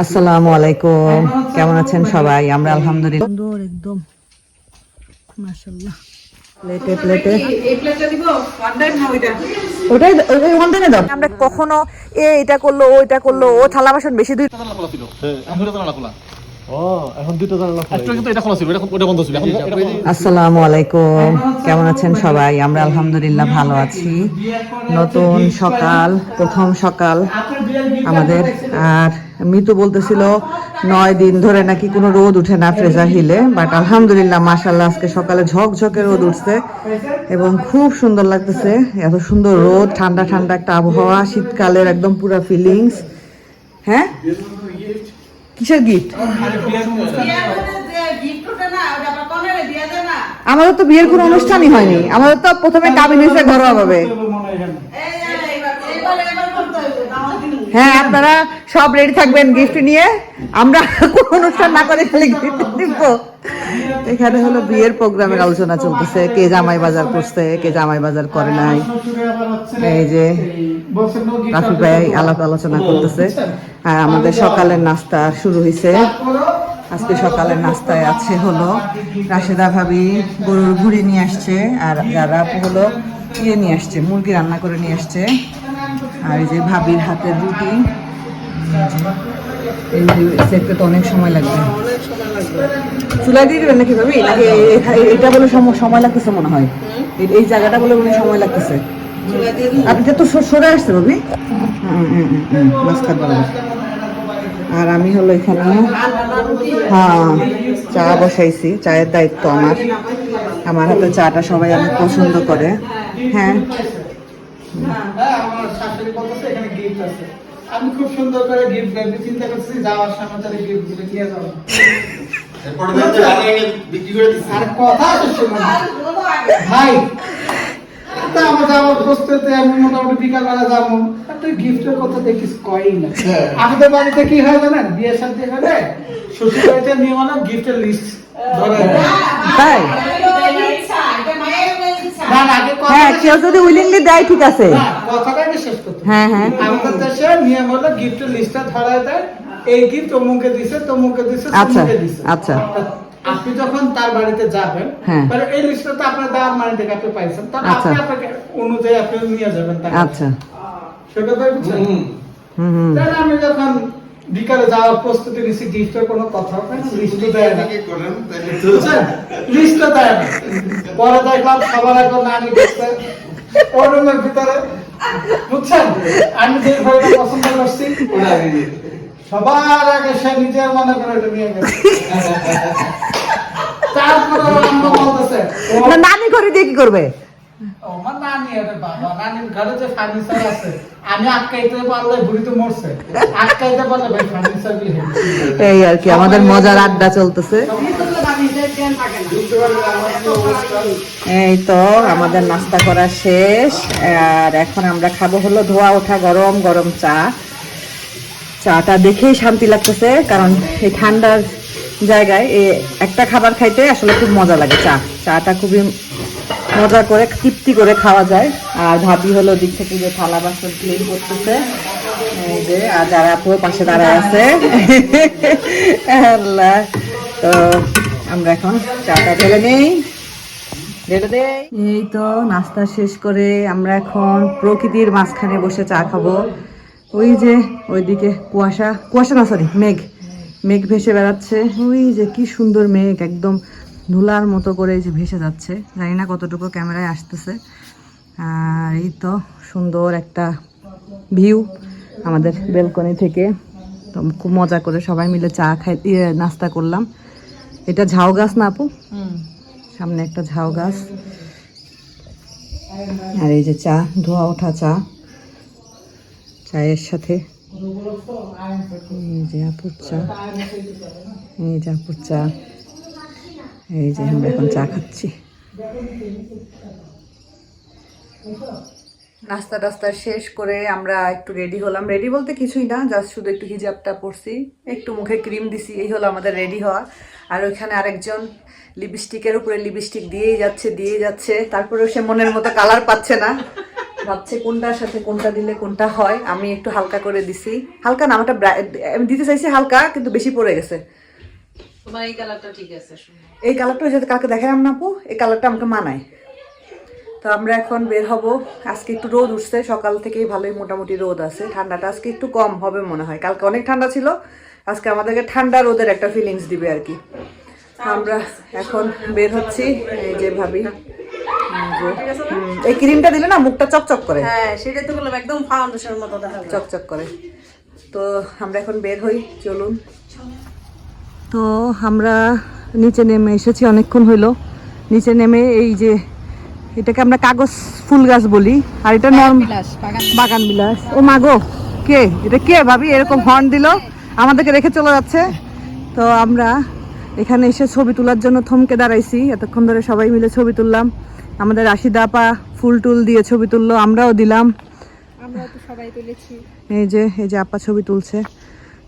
আসসালামু আলাইকুম। কেমন আছেন সবাই? আমরা আলহামদুলিল্লাহ। সুন্দর একদম। মাশাল্লাহ প্লেটে প্লেটে। এই প্লেটটা দিব? ওয়ান টাইম না ওইটা? ওটাই ওই ওখান দাও। আমরা কখনো এ এটা করল ও এটা করল ও থালা বাসন বেশি এটা খোলা। আসসালামু আলাইকুম। কেমন আছেন সবাই? আমরা আলহামদুলিল্লাহ ভালো আছি। নতুন সকাল প্রথম সকাল আমাদের। আর মিতু বলতেছিল, নয় দিন ধরে নাকি কোনো রোদ উঠে না ফ্রেজার হিলে বাট আলহামদুলিল্লাহ মাশাল্লাহ আজকে সকালে ঝকঝকে রোদ উঠছে এবং খুব সুন্দর লাগতেছে, এত সুন্দর রোদ, ঠান্ডা ঠান্ডা একটা আবহাওয়া, শীতকালের একদম পুরো ফিলিংস হ্যাঁ? কিসের গিফট আমাদের তো বিয়ের কোনো অনুষ্ঠানই হয়নি আমাদের তো প্রথমে কাবিন ঘরোয়া ভাবে। হ্যাঁ আপনারা সব রেডি থাকবেন গিফট নিয়ে। আমরা কোনো অনুষ্ঠান না করে খালি গিফট এখানে হলো বিয়ের প্রোগ্রামের আলোচনা চলতেছে। কে জামাই বাজার করছে, কে জামাই বাজার করে নাই। এই যে রাফি ভাই আলাপ আলোচনা করতেছে। আর আমাদের সকালের নাস্তা শুরু হয়েছে আজকে সকালের নাস্তায় আছে হলো রাশেদা ভাবি গরুর ভুড়ি নিয়ে আসছে। আর যারা হলো ইয়ে নিয়ে আসছে, মুরগি রান্না করে নিয়ে আসছে। আর এই যে ভাবির হাতের রুটি। এই তো অনেক সময় লাগবে। চুলাই দিয়ে দিবেন নাকি ভাবি? নাকি এটা বলে সম- সময় লাগতেছে মনে হয়। এই- জায়গাটা বলে মনে সময় লাগতেছে। আপনি তো সরে আসছে ভাবি? হুম, বরাবর। আর আমি হলো এখানে হ্যাঁ চা বসাইছি। চায়ের দায়িত্ব আমার। আমার হাতে চাটা সবাই অনেক পছন্দ করে। হ্যাঁ। আমি খুব সুন্দর করে গিফট ভেবে চিন্তা করছি যাওয়ার সময় তাহলে গিফট নিয়ে যাব। আর কথা ভাই আমার যাওয়ার আমি মোটামুটি বিকাল বেলা যাব। আর তুই গিফটের কথা দেখিস কয়ই না। আমাদের বাড়িতে কি হয় জানেন? বিয়ে শান্তি হলে শ্বশুর বাড়িতে নিয়ে মানে গিফটের লিস্ট। তাই আগে হ্যাঁ কেউ যদি উইলিংলি দেয় ঠিক আছে। কথাটা শেষ করতে হ্যাঁ হ্যাঁ। হলো গিফটের লিস্টটা ধরায় দেয় এই গিফট অমুকে দিছে তমুকে দিছে আচ্ছা, তমুকে দিছে। আচ্ছা। আপনি যখন তার বাড়িতে যাবেন হ্যাঁ। তাহলে এই লিস্টটা তো আপনার দেওয়ার মানে থেকে আপনি পাইছেন। তাহলে আচ্ছা। আপনি আপনাকে অনুযায়ী আপনি নিয়ে যাবেন তাকে। আচ্ছা। সেটা তো বুঝছেন? হুম হুম। তাহলে আমি যখন বিকালে যাওয়ার প্রস্তুতি নিছি গিফটের কোনো কথা হবে না? লিস্টও দেয় না। লিস্টও দেয় না। পরে দেখলাম সবার ওর রুমের ভিতরে বুঝছেন? আমি যে ঘরটা পছন্দ করছি সবার আগে সে নিজের মনে করে এটা নিয়ে গেছে। তারপরে বলতেছে না, নানি করে দিয়ে কি করবে? আমার নানি আরে বাবা নানির ঘরে যে ফার্নিচার আছে আমি আটকাইতে পারলে বুড়ি তো মরছে। আটকাইতে পারলে ভাই ফার্নিচার এই আর কি আমাদের মজার আড্ডা চলতেছে। এই তো আমাদের নাস্তা করা শেষ আর এখন আমরা খাব হলো ধোয়া ওঠা গরম গরম চা। চাটা দেখেই শান্তি লাগতেছে কারণ এই ঠান্ডার জায়গায় একটা খাবার খাইতে আসলে খুব মজা লাগে চা। চাটা খুবই মজা করে, তৃপ্তি করে খাওয়া যায়। আর ভাবি হলো দিক থেকে যে থালা বাসন ক্লিন করতেছে। যে, আর যারা আপুর পাশে দাঁড়ায় আছে। আল্লাহ। তো আমরা এখন চাটা ঢেলে নেই। এই তো নাস্তা শেষ করে আমরা এখন প্রকৃতির মাঝখানে বসে চা খাব। ওই যে, ওইদিকে কুয়াশা কুয়াশা না সরি মেঘ। মেঘ ভেসে বেড়াচ্ছে। ওই যে কি সুন্দর মেঘ, একদম ধুলার মতো করে এই যে ভেসে যাচ্ছে। জানি না কতটুকু ক্যামেরায় আসতেছে। আর এই তো সুন্দর একটা ভিউ আমাদের বেলকনি থেকে। তো খুব মজা করে সবাই মিলে চা খাই ইয়ে, নাস্তা করলাম। এটা ঝাউ গাছ না আপু? সামনে একটা ঝাউ গাছ। আর এই যে চা ধোয়া ওঠা চা। চায়ের সাথে এই যে আপুর চা। এই যে আপুর চা। এই যে আমরা এখন চা খাচ্ছি। নাস্তা টাস্তা শেষ করে আমরা একটু রেডি হলাম। রেডি বলতে কিছুই না জাস্ট শুধু একটু হিজাবটা পরছি। একটু মুখে ক্রিম দিছি, এই হলো আমাদের রেডি হওয়া। আর ওইখানে আরেকজন লিপস্টিকের উপরে লিপস্টিক দিয়েই যাচ্ছে দিয়েই যাচ্ছে। তারপরেও সে মনের মতো কালার পাচ্ছে না। ভাবছে কোনটার সাথে কোনটা দিলে কোনটা হয়। আমি একটু হালকা করে দিছি। হালকা না, আমারটা দিতে চাইছি হালকা, কিন্তু বেশি পড়ে গেছে। তোমার এই কালারটা ঠিক আছে এই কালারটা যদি কালকে দেখালাম না আপু এই কালারটা আমাকে মানায়। তো আমরা এখন বের হব। আজকে একটু রোদ উঠছে সকাল থেকেই ভালোই মোটামুটি রোদ আছে। ঠান্ডাটা আজকে একটু কম হবে মনে হয়। কালকে অনেক ঠান্ডা ছিল আজকে আমাদেরকে ঠান্ডা রোদের একটা ফিলিংস দিবে আর কি। আমরা এখন বের হচ্ছি এই যে ভাবি এই ক্রিমটা দিলে না মুখটা চকচক করে। হ্যাঁ সেটাই তো বললাম একদম ফাউন্ডেশনের মতো দেখা চকচক করে। তো আমরা এখন বের হই চলুন। তো আমরা নিচে নেমে এসেছি অনেকক্ষণ হইল। নিচে নেমে এই যে এটাকে আমরা কাগজ ফুল গাছ বলি আর এটা নর্ম বাগান বিলাস। ও মাগো কে? এটা কে ভাবি? এরকম হর্ন দিল আমাদেরকে রেখে চলে যাচ্ছে। তো আমরা এখানে এসে ছবি তোলার জন্য থমকে দাঁড়াইছি। এতক্ষণ ধরে সবাই মিলে ছবি তুললাম। আমাদের রাশিদা আপা ফুল টুল দিয়ে ছবি তুললো আমরাও দিলাম। এই যে এই যে আপা ছবি তুলছে।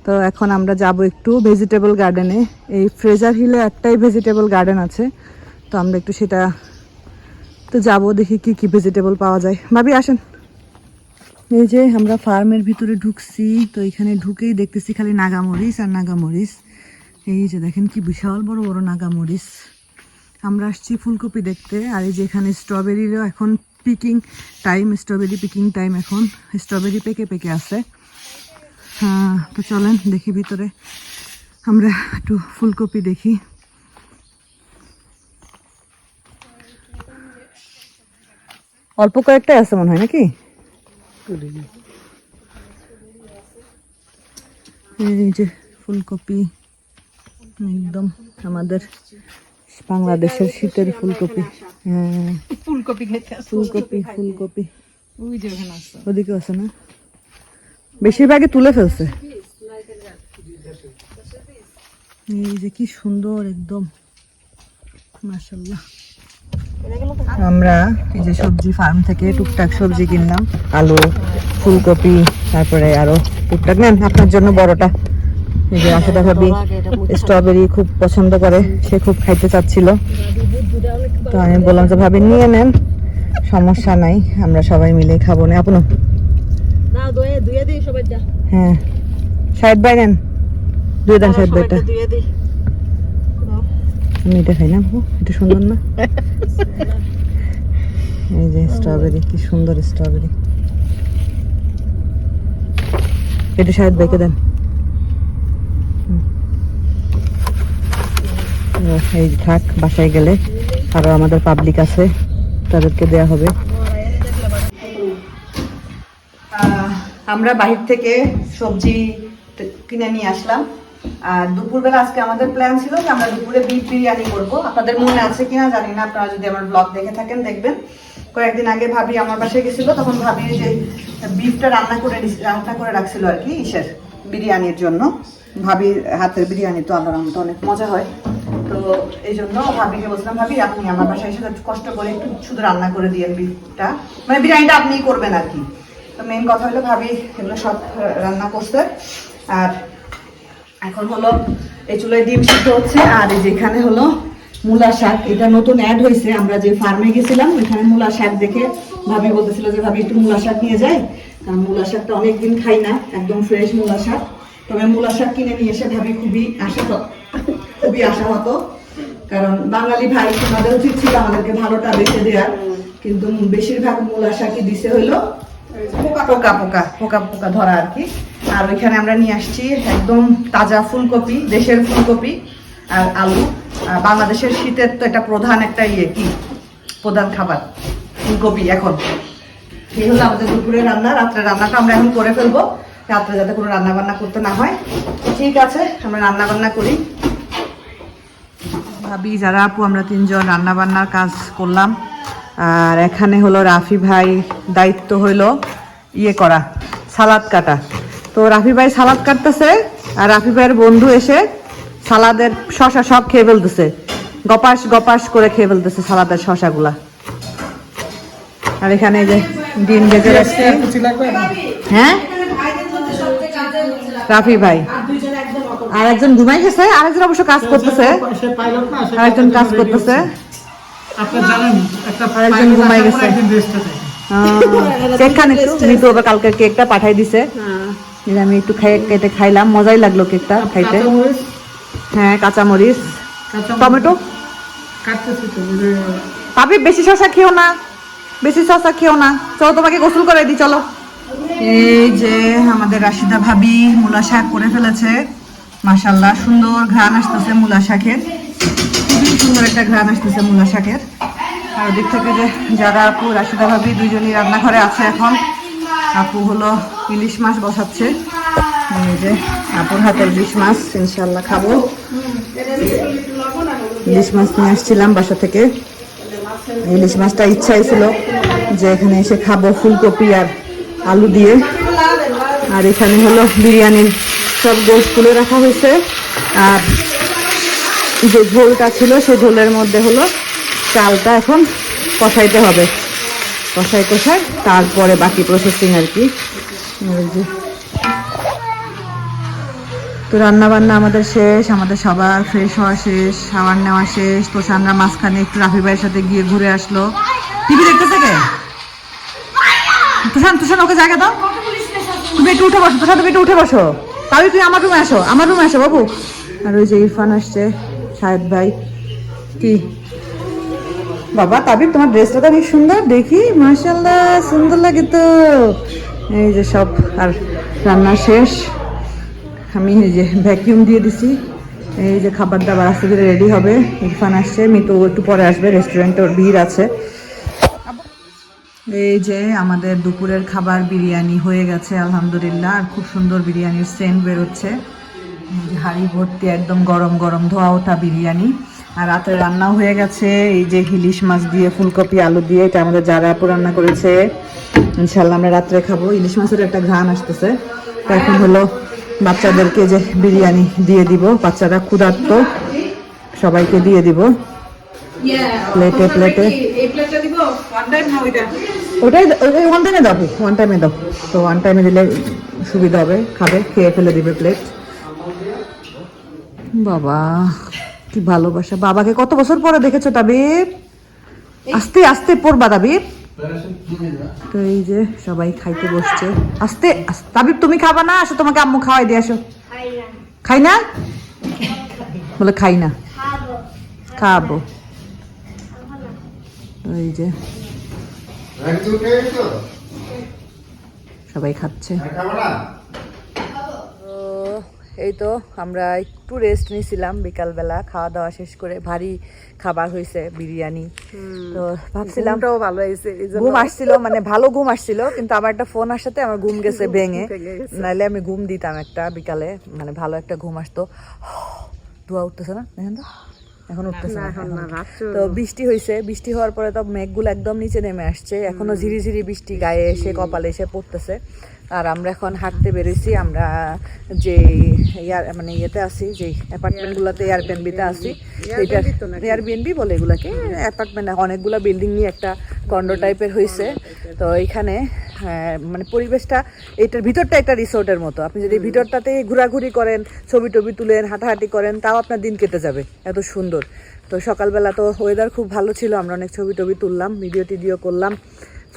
তো এখন আমরা যাব একটু ভেজিটেবল গার্ডেনে এই ফ্রেজার হিলে একটাই ভেজিটেবল গার্ডেন আছে। তো আমরা একটু সেটা, তো যাব দেখি কি কি ভেজিটেবল পাওয়া যায়। ভাবি, আসেন। এই যে আমরা ফার্মের ভিতরে ঢুকছি, তো এখানে ঢুকেই দেখতেছি খালি নাগামরিচ আর নাগামরিচ। এই যে দেখেন কি বিশাল বড় বড় নাগামরিচ। আমরা আসছি ফুলকপি দেখতে, আর এই যে এখানে স্ট্রবেরিরও এখন picking time strawberry picking time এখন। স্ট্রবেরি পেকে পেকে আছে। তো চলেন দেখি ভিতরে। আমরা একটু ফুলকপি দেখি। অল্প কয়েকটাই আছে মনে হয় নাকি? এই যে ফুলকপি একদম আমাদের বাংলাদেশের শীতের ফুলকপি। হ্যাঁ। ফুলকপি ফুলকপি ফুলকপি। ওদিকে আছে না? বেশিরভাগই তুলে ফেলছে। এই যে কি সুন্দর একদম। আমরা এই যে সবজি ফার্ম থেকে টুকটাক সবজি কিনলাম আলু ফুলকপি তারপরে আরও টুকটাক। নেন আপনার জন্য বড়টা। এই যে আশাটা ভাবি স্ট্রবেরি খুব পছন্দ করে সে খুব খাইতে চাচ্ছিল। তো আমি বললাম যে ভাবি নিয়ে নেন সমস্যা নাই আমরা সবাই মিলে খাব। না আপনো? দয়ে দুয়ে দিই সবাই যা। হ্যাঁ। সাইড বাই নেন। দুই দেন সাইড বাইটা দুয়ে দিই। আমি এটা খাই না এটা সুন্দর না? এই যে স্ট্রবেরি কি সুন্দর স্ট্রবেরি এটা সাইড বাইকে দেন। এই থাক বাসায় গেলে আরও আমাদের পাবলিক আছে তাদেরকে দেয়া হবে। আমরা বাহির থেকে সবজি কিনে নিয়ে আসলাম। আর দুপুরবেলা আজকে আমাদের প্ল্যান ছিল যে আমরা দুপুরে বিফ বিরিয়ানি করব। আপনাদের মনে আছে কিনা জানি না, আপনারা যদি আমার ব্লগ দেখে থাকেন, দেখবেন। কয়েকদিন আগে ভাবি আমার বাসায় গেছিল, তখন ভাবি যে বিফটা রান্না করে রান্না করে রাখছিল আর কি, ইসের বিরিয়ানির জন্য। ভাবি হাতের বিরিয়ানি তো আল্লাহর রহমতে অনেক মজা হয়। তো এই জন্য ভাবিকে বলছিলাম, ভাবি, আপনি আমার বাসায় এসে কষ্ট করে একটু শুধু রান্না করে দিয়েন বিফটা মানে বিরিয়ানিটা আপনিই করবেন আর কি। তো মেন কথা হলো ভাবি এগুলো সব রান্না করতে আর এখন হলো এই চুলায় ডিম সিদ্ধ হচ্ছে, আর এই যেখানে হলো মূলা শাক। এটা নতুন অ্যাড হয়েছে, আমরা যে ফার্মে গেছিলাম, ওইখানে মূলা শাক দেখে ভাবি বলতেছিল যে ভাবি একটু মূলা শাক নিয়ে যাই। কারণ মূলা শাকটা অনেকদিন খাই না, একদম ফ্রেশ মূলা শাক। তবে মূলা শাক কিনে নিয়ে এসে ভাবি খুবই আশা খুবই আশা হতো কারণ বাঙালি ভাই আমাদের উচিত ছিল আমাদেরকে ভালোটা বেছে দেওয়ার কিন্তু বেশিরভাগ মূলা শাকই দিছে হইল পোকা পোকা পোকা পোকা পোকা ধরা আর কি। আর ওইখানে আমরা নিয়ে আসছি একদম তাজা ফুলকপি, দেশের ফুলকপি আর আলু। বাংলাদেশের শীতের তো এটা প্রধান একটা ইয়ে কি? প্রধান খাবার, ফুলকপি এখন। এই হলো আমাদের দুপুরে রান্না, রাত্রে রান্নাটা আমরা এখন করে ফেলব। রাত্রে যাতে কোনো রান্না বান্না করতে না হয়। ঠিক আছে, আমরা রান্না বান্না করি। ভাবি, যারা আপু, আমরা তিনজন রান্না বান্নার কাজ করলাম। আর এখানে হলো রাফি ভাই দায়িত্ব হইল ইয়ে করা সালাদ কাটা। তো রাফি ভাই সালাদ কাটতেছে আর রাফি ভাইয়ের বন্ধু এসে সালাদের শশা সব খেয়ে ফেলতেছে। গপাস গপাস করে খেয়ে ফেলতেছে সালাদের শশাগুলা। আর এখানে যে ডিম ভেজে রাখছি? হ্যাঁ? রাফি ভাই। আর একজন ঘুমাই গেছে আরেকজন অবশ্য কাজ করতেছে। সে পাইলট না সে আরেকজন কাজ করতেছে। আপনি জানেন একটা আরেকজন pilot ঘুমাই আসার পরে গেছে। একদিন rest এ থাকে। কেক খান একটু মিতু আবার কালকে কেকটা পাঠাই দিছে। আমি একটু খাই কেটে খাইলাম মজাই লাগল কেকটা খাইতে। হ্যাঁ কাঁচামরিচ। টমেটো? গেল। পাপি বেশি শশা খেও না। বেশি শশা খেও না। চলো তোমাকে গোসল করে দিই চলো। এই যে আমাদের রাশিদা ভাবি মূলা শাক করে ফেলেছে। মাশাল্লাহ সুন্দর ঘ্রাণ আসতেছে মূলা শাকের। সুন্দর একটা ঘ্রাণ আসতেছে মূলা শাকের। আর ওদিক থেকে যে যারা আপু, রাশিদা ভাবি দুজনই রান্নাঘরে আছে এখন। আপু হলো ইলিশ মাছ বসাচ্ছে। যে আপুর হাতের ইলিশ মাছ ইনশাল্লাহ খাব। ইলিশ মাছ নিয়ে আসছিলাম বাসা থেকে। ইলিশ মাছটা ইচ্ছাই ছিল যে এখানে এসে খাব ফুলকপি আর আলু দিয়ে। আর এখানে হলো বিরিয়ানির সব গোশ তুলে রাখা হয়েছে। আর যে ঝোলটা ছিল সেই ঝোলের মধ্যে হলো চালটা এখন কষাইতে হবে। কষাই কষাই, তারপরে বাকি প্রসেসিং আর কি। তো রান্না বান্না আমাদের শেষ, আমাদের সবার ফ্রেশ হওয়া শেষ খাবার নেওয়া শেষ। তো সান্না মাঝখানে একটু রাফি ভাইয়ের সাথে গিয়ে ঘুরে আসলো। টিভি দেখতেছে কে? তুষান তুষান ওকে জায়গা দাও। তুমি একটু উঠে বসো তুষান তুমি একটু উঠে বসো। তাহলে তুই আমার রুমে আসো, আমার রুমে আসো, বাবু। আর ওই যে ইরফান আসছে। সাহেদ ভাই, কি? বাবা তাবির তোমার ড্রেসটা তো অনেক সুন্দর, দেখি। মার্শাল্লাহ সুন্দর লাগে তো। এই যে সব, আর রান্না শেষ। আমি এই যে ভ্যাকিউম দিয়ে দিছি। এই যে খাবার দাবার আস্তে ধীরে রেডি হবে। ইরফান আসছে, মিতু একটু পরে আসবে রেস্টুরেন্টে ওর ভিড় আছে। এই যে আমাদের দুপুরের খাবার বিরিয়ানি হয়ে গেছে, আলহামদুলিল্লাহ। আর খুব সুন্দর বিরিয়ানির সেন্ট বেরোচ্ছে। হাঁড়ি ভর্তি একদম গরম গরম ধোয়া ওঠা বিরিয়ানি। আর রাতে রান্নাও হয়ে গেছে, এই যে ইলিশ মাছ দিয়ে, ফুলকপি, আলু দিয়ে, এটা আমাদের যারা আপু রান্না করেছে ইনশাল্লাহ আমরা রাত্রে খাব। ইলিশ মাছের একটা ঘ্রাণ আসতেছে। এখন হলো বাচ্চাদেরকে যে বিরিয়ানি দিয়ে দিব। বাচ্চারা ক্ষুধার্ত, সবাইকে দিয়ে দিব। প্লেটে প্লেটে ওটাই ওই ওয়ান টাইমে দাও ওয়ান টাইমে দাও। তো ওয়ান টাইমে দিলে সুবিধা হবে, খাবে, খেয়ে ফেলে দিবে প্লেট বাবা কি ভালোবাসা। বাবাকে কত বছর পরে দেখেছ তাবিব? আস্তে আস্তে পড়বা তাবিব। তো এই যে সবাই খাইতে বসছে। আস্তে তাবিব তুমি খাবা না? আসো তোমাকে আম্মু খাওয়াই দিয়ে আসো। খাই না? বলে খাই না। খাব। এই যে। সবাই খাচ্ছে। এই তো আমরা একটু রেস্ট নিয়েছিলাম বিকালবেলা খাওয়া দাওয়া শেষ করে ভারী খাবার হয়েছে বিরিয়ানি। তো ভাবছিলাম ভালো হয়েছে ঘুম আসছিল মানে ভালো ঘুম আসছিল কিন্তু আমার একটা ফোন আসাতে আমার ঘুম গেছে ভেঙে। নাইলে আমি ঘুম দিতাম একটা বিকালে মানে ভালো একটা ঘুম আসতো। ধোয়া উঠতেছে না? দেখেন তো? এখন উঠতেছে না এখন। তো বৃষ্টি হয়েছে বৃষ্টি হওয়ার পরে তো মেঘগুলো একদম নিচে নেমে আসছে। এখনও ঝিরি ঝিরি বৃষ্টি গায়ে এসে কপালে এসে পড়তেছে। আর আমরা এখন হাঁটতে বেরোইছি আমরা যে ইয়ার মানে ইয়েতে আছি যে অ্যাপার্টমেন্টগুলোতে এয়ারবিএনবিতে আছি এটা এয়ারবিএনবি বলে এগুলাকে অ্যাপার্টমেন্ট অনেকগুলো বিল্ডিং নিয়ে একটা কন্ডো টাইপের হয়েছে তো এখানে আহ, মানে পরিবেশটা এটার ভিতরটা একটা রিসোর্টের মতো। আপনি যদি ভিতরটাতে ঘোরাঘুরি করেন ছবি টবি তুলেন হাঁটাহাঁটি করেন তাও আপনার দিন কেটে যাবে এত সুন্দর। তো সকালবেলা তো ওয়েদার খুব ভালো ছিল আমরা অনেক ছবি টবি তুললাম ভিডিও টিডিও করলাম।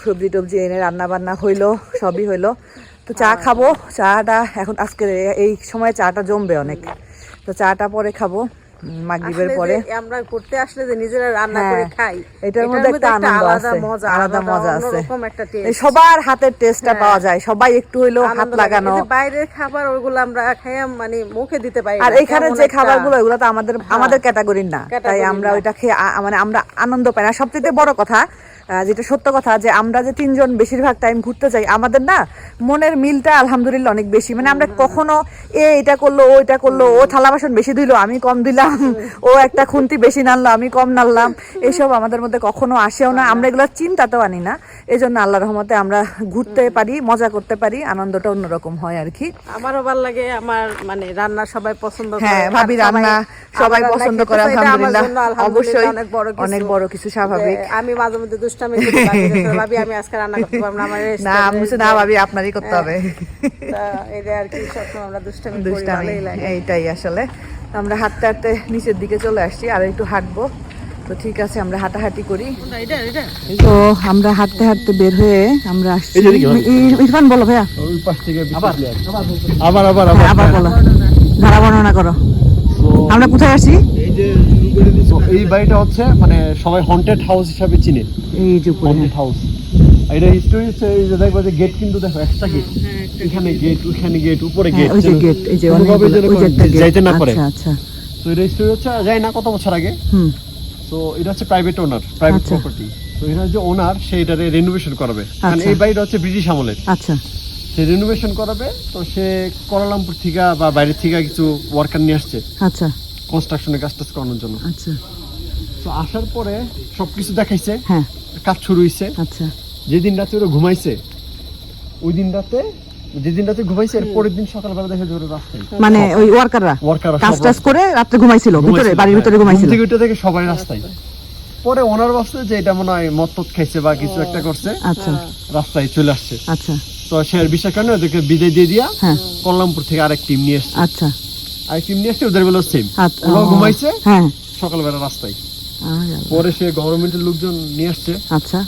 সবজি টবজি এনে রান্না বান্না হইল সবই হইল। তো চা খাব চাটা এখন আজকে এই সময় চাটা জমবে অনেক। তো চাটা পরে খাব মাগরিবের পরে। আমরা করতে আসলে যে নিজেরা রান্না হ্যাঁ, করে খাই এটার মধ্যে একটা আনন্দ আছে আলাদা মজা আছে। সবার হাতের টেস্টটা পাওয়া যায় সবাই একটু হইলেও হাত লাগানো। বাইরের খাবার ওগুলো আমরা খাইয়া মানে মুখে দিতে পারি আর এখানে যে খাবারগুলো ওগুলো তো আমাদের আমাদের ক্যাটাগরির না। তাই আমরা ওইটা খেয়ে মানে আমরা আনন্দ পাই না। সবচেয়ে বড় কথা যেটা সত্য কথা যে আমরা যে তিনজন বেশিরভাগ টাইম ঘুরতে যাই আমাদের না মনের মিলটা আলহামদুলিল্লাহ অনেক বেশি। মানে আমরা কখনো এ এটা করল ও এটা করল ও থালা বাসন বেশি দিল আমি কম দিলাম ও একটা খুন্তি বেশি নাড়লো আমি কম নাড়লাম এইসব আমাদের মধ্যে কখনো আসেও না। আমরা এগুলো চিন্তাতেও আনি না এই জন্য আল্লাহ রহমতে আমরা ঘুরতে পারি মজা করতে পারি আনন্দটা অন্যরকম হয় আর কি আমারও ভালো লাগে আমার মানে রান্না সবাই পছন্দ করে হ্যাঁ ভাবি রান্না সবাই পছন্দ করে আলহামদুলিল্লাহ। অবশ্যই অনেক বড় কিছু। অনেক বড় কিছু স্বাভাবিক। আমি মাঝে মধ্যে ভাবি আমি আজকে রান্না করতে পারব না আমার না আমি না ভাবি আপনারই করতে হবে। এটা আর কি সবসময় আমরা দুষ্টামি দুষ্টামি এইটাই আসলে। আমরা হাঁটতে হাঁটতে নিচের দিকে চলে আসছি আর একটু হাঁটবো। তো ঠিক আছে আমরা হাঁটাহাঁটি করি। তো আমরা হাঁটতে হাঁটতে বের হয়ে আমরা আসছি। ইরফান বলো ভাইয়া। ওই পাশ থেকে আবার আবার আবার। হ্যাঁ, আবার বলো। ধারা বর্ণনা করো। আমরা কোথায় আসি এই বাড়িটা হচ্ছে মানে সবাই হন্টেড হাউস হিসাবে চিনে। এই যে হন্টেড হাউস এটা হিস্টোরি হচ্ছে এই যে দেখবা যে গেট কিন্তু দেখো এক্সট্রা গেট এখানে গেট ওখানে গেট উপরে হ্যাঁ, গেট ওই যে গেট এই যে অনেকগুলো- ওই যে একটা গেট যাইতে না পারে। আচ্ছা আচ্ছা। তো এটা হিস্টোরি হচ্ছে যাই না কত বছর আগে। হুম। তো এটা হচ্ছে প্রাইভেট ওনার প্রাইভেট। প্রপার্টি তো এটা যে ওনার সেইটারে রেনোভেশন করাবে। কারণ আচ্ছা। এই বাড়িটা হচ্ছে ব্রিটিশ আমলের। আচ্ছা। সে রেনোভেশন করাবে তো সে কোয়ালালামপুর থেকে বা বাইরের থেকে কিছু ওয়ার্কার নিয়ে আসছে। আচ্ছা। কনস্ট্রাকশনের কাজ টাজ করানোর জন্য। আচ্ছা। তো আসার পরে সবকিছু দেখাইছে হ্যাঁ। কাজ শুরু হয়েছে আচ্ছা। যেদিন রাতে ওরা ঘুমাইছে ওই দিন রাতে যেদিন রাতে ঘুমাইছে এর পরের দিন সকালবেলা দেখা যায় ওরা রাস্তায় মানে ওই ওয়ার্কাররা ওয়ার্কাররা কাজ টাজ করে রাতে ঘুমাইছিল ভিতরে বাড়ির হ্যাঁ। ভিতরে ঘুমাইছিল। ঘুম থেকে উঠে দেখে সবাই রাস্তায়। পরে ওনার বাসে যে এটা মনে হয় মদ টদ খাইছে বা কিছু একটা করছে আচ্ছা। রাস্তায় চলে আসছে। আচ্ছা। তো বিশ্বাস কারণে ওদেরকে বিদায় দিয়ে দিয়া হ্যাঁ। থেকে আরেক টিম নিয়ে আসছে আচ্ছা। আরেক টিম নিয়ে আসছে ওদের বেলা সেম ওরাও ঘুমাইছে হ্যাঁ। সকালবেলা রাস্তায়। পরে সে গভর্নমেন্টের লোকজন নিয়ে আসছে। আচ্ছা।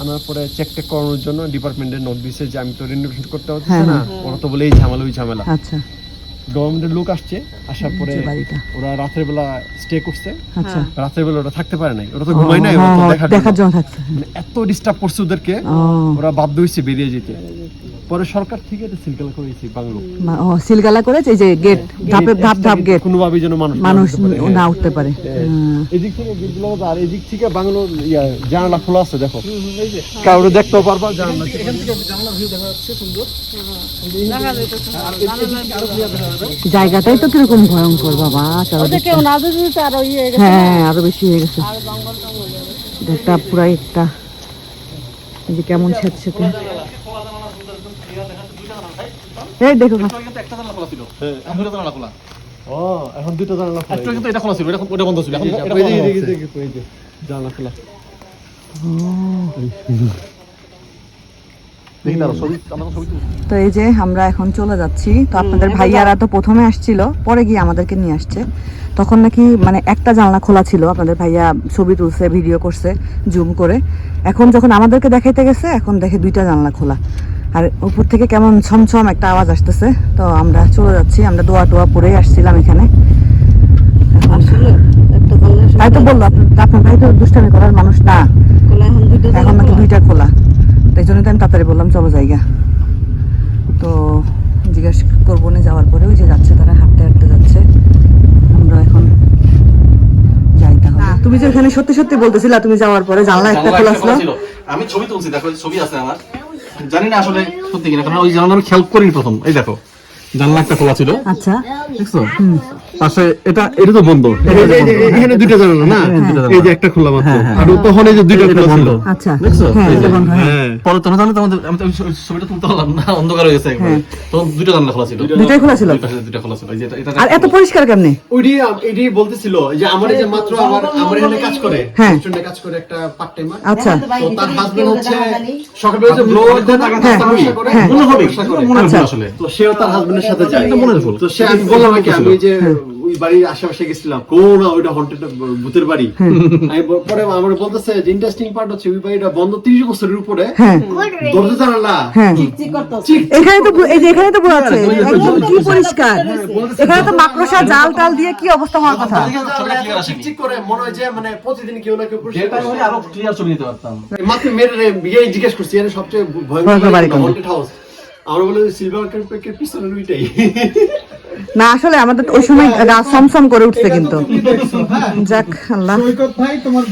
আনার পরে চেক টেক করানোর জন্য ডিপার্টমেন্টের নোট দিছে যে আমি তো রিনোভেশন করতে হ্যাঁ, না ওরা তো বলে এই ঝামেলা ওই ঝামেলা। আচ্ছা। গভর্নমেন্টের লোক আসছে আসার পরে ওরা রাতের বেলা স্টে করছে। আচ্ছা। রাতের বেলা ওরা থাকতে পারে নাই। ওরা তো ঘুমায় নাই ওরা তো দেখার জন্য। মানে এত ডিস্টার্ব করছে ওদেরকে ওরা বাধ্য হয়েছে বেরিয়ে যেতে। পরে সরকার থেকে এটা সিলকাল করেছে বাংলো। ও সিলগালা করেছে এই যে গেট ধাপে ধাপ ধাপ গেট কোনোভাবে যেন মানুষ মানুষ না উঠতে পারে। হ্যাঁ। এদিক থেকে গেটগুলো আর এদিক থেকে বাংলো জানালা খোলা আছে দেখো। কাউরে দেখতেও পারবা জানালা এখান থেকে জায়গাটাই তো কীরকম ভয়ঙ্কর বাবা তো ইয়ে হয়ে গেছে হ্যাঁ আরও বেশি হয়ে গেছে। একটা পুরাই একটা এই যে কেমন সেট সেটে এই দেখো। একটা জানালা খোলা ছিল। এখন দুটো জানালা খোলা। ও এখন দুটো জানালা খোলা। একটু কিন্তু এটা খোলা ছিল এটা ওটা বন্ধ ছিল। এখন এটা বন্ধ খোলা দেখি তারা ছবি আমরা ছবি তুলছি। তো এই যে আমরা এখন চলে যাচ্ছি তো আপনাদের ভাইয়ারা তো প্রথমে আসছিল পরে গিয়ে আমাদেরকে নিয়ে আসছে। তখন নাকি মানে একটা জানলা খোলা ছিল আপনাদের ভাইয়া ছবি তুলছে ভিডিও করছে জুম করে। এখন যখন আমাদেরকে দেখাইতে গেছে এখন দেখে দুইটা জানলা খোলা। আর উপর থেকে কেমন ছমছম একটা আওয়াজ আসতেছে তো আমরা চলে যাচ্ছি আমরা দোয়া টোয়া পরেই আসছিলাম এখানে। তাই তো বলল আপনার আপনার ভাই তো দুষ্টামি করার মানুষ না। এখন নাকি দুইটা খোলা। তাই জন্য তো আমি তাড়াতাড়ি বললাম চলো জায়গা। তো জিজ্ঞেস করব না যাওয়ার পরে ওই যে যাচ্ছে তারা হাঁটতে হাঁটতে যাচ্ছে। আমরা এখন যাই তাহলে। তুমি যে ওখানে সত্যি সত্যি বলতেছিলা তুমি যাওয়ার পরে জানলা একটা খোলা ছিল। আমি ছবি তুলছি দেখো ছবি আছে আমার। জানি না আসলে সত্যি কিনা কারণ ওই জানলা আমি খেয়াল করিনি প্রথম। এই দেখো জানলা একটা খোলা ছিল। আচ্ছা। দেখছ? পাশে এটা এটা তো বন্ধ। এখানে দুটো জানালা না? এই যে একটা খোলা মাত্র। আর তখন এই যে দুইটা খোলা ছিল। আচ্ছা দেখছ? হ্যাঁ হ্যাঁ। হ্যাঁ। পরে তখন আমি তোমাদের আমি তো ছবিটা তুলতে পারলাম না অন্ধকার হয়ে গেছে তখন দুটো জানলা খোলা ছিল। দুইটাই খোলা ছিল? দুইটা খোলা ছিল। যে এটা- আর এত পরিষ্কার কেমনে? ওইটি এটি বলতেছিল যে আমার যে মাত্র আমার আমার এখানে কাজ করে। হ্যাঁ। কাজ করে একটা পার্ট টাইমার আচ্ছা। তো তার হাজবেন্ড হচ্ছে সকালবেলা যে ব্লোয়ার দিয়ে তাকে হ্যাঁ, করে হ্যাঁ। মনে হবে। মনে আচ্ছা। হবে আসলে। তো সেও তার হাজবেন্ডের সাথে যায়। তো সে আমি বললাম কি আমি যে বাড়ির আশেপাশে গেছিলাম। কোন ওইটা হন্টেড ভূতের বাড়ি। আমি পরে আমার বলতেছে যে ইন্টারেস্টিং পার্ট হচ্ছে ওই বাড়িটা বন্ধ 30 বছরের উপরে। হ্যাঁ। দরজা জানালা। হ্যাঁ। এখানে তো এই যে এখানে তো বোঝা যাচ্ছে একদম কি পরিষ্কার? এখানে তো মাকড়সা জাল টাল দিয়ে কি অবস্থা হওয়ার কথা। চিক করে মনে হয় যে মানে প্রতিদিন কেউ না কেউ পরিষ্কার হলে আরও ক্লিয়ার ছবি নিতে পারতাম। মাত্র মেরে বিয়ে জিজ্ঞেস করছি এর সবচেয়ে ভয়ঙ্কর বাড়ি বাড়ি হন্টেড হাউস আমরা বলে সিলভার পিছনের ওইটাই না আসলে আমাদের ওই সময় সমসম করে উঠছে কিন্তু। যাক আল্লাহ। সৈকত ভাই তোমার